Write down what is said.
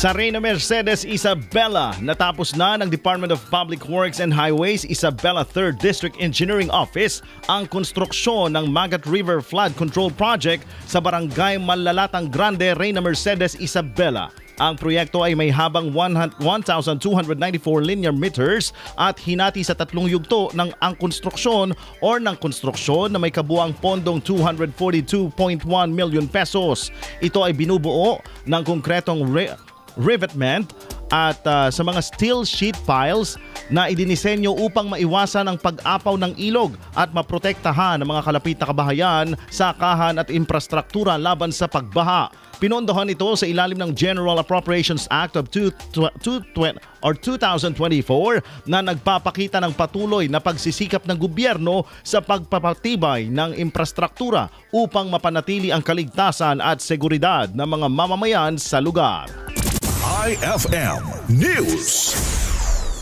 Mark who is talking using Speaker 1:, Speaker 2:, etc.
Speaker 1: Sa Reyna Mercedes Isabela, natapos na ng Department of Public Works and Highways Isabela 3rd District Engineering Office ang konstruksyon ng Magat River Flood Control Project sa Barangay Malalatang Grande, Reyna Mercedes Isabela. Ang proyekto ay may habang 100 1,294 linear meters at hinati sa tatlong yugto ng ang konstruksyon or ng konstruksyon na may kabuang pondong 242.1 million pesos. Ito ay binubuo ng konkretong re- revetment at ah, sa mga steel sheet piles na idinisenyo upang maiwasan ang pag-apaw ng ilog at maprotektahan ang mga kalapit na kabahayan, sakahan at infrastruktura laban sa pagbaha. Pinondohan ito sa ilalim ng General Appropriations Act of 2, or 2024 na nagpapakita ng patuloy na pagsisikap ng gobyerno sa pagpapatibay ng infrastruktura upang mapanatili ang kaligtasan at seguridad ng mga mamamayan sa lugar.
Speaker 2: IFM News.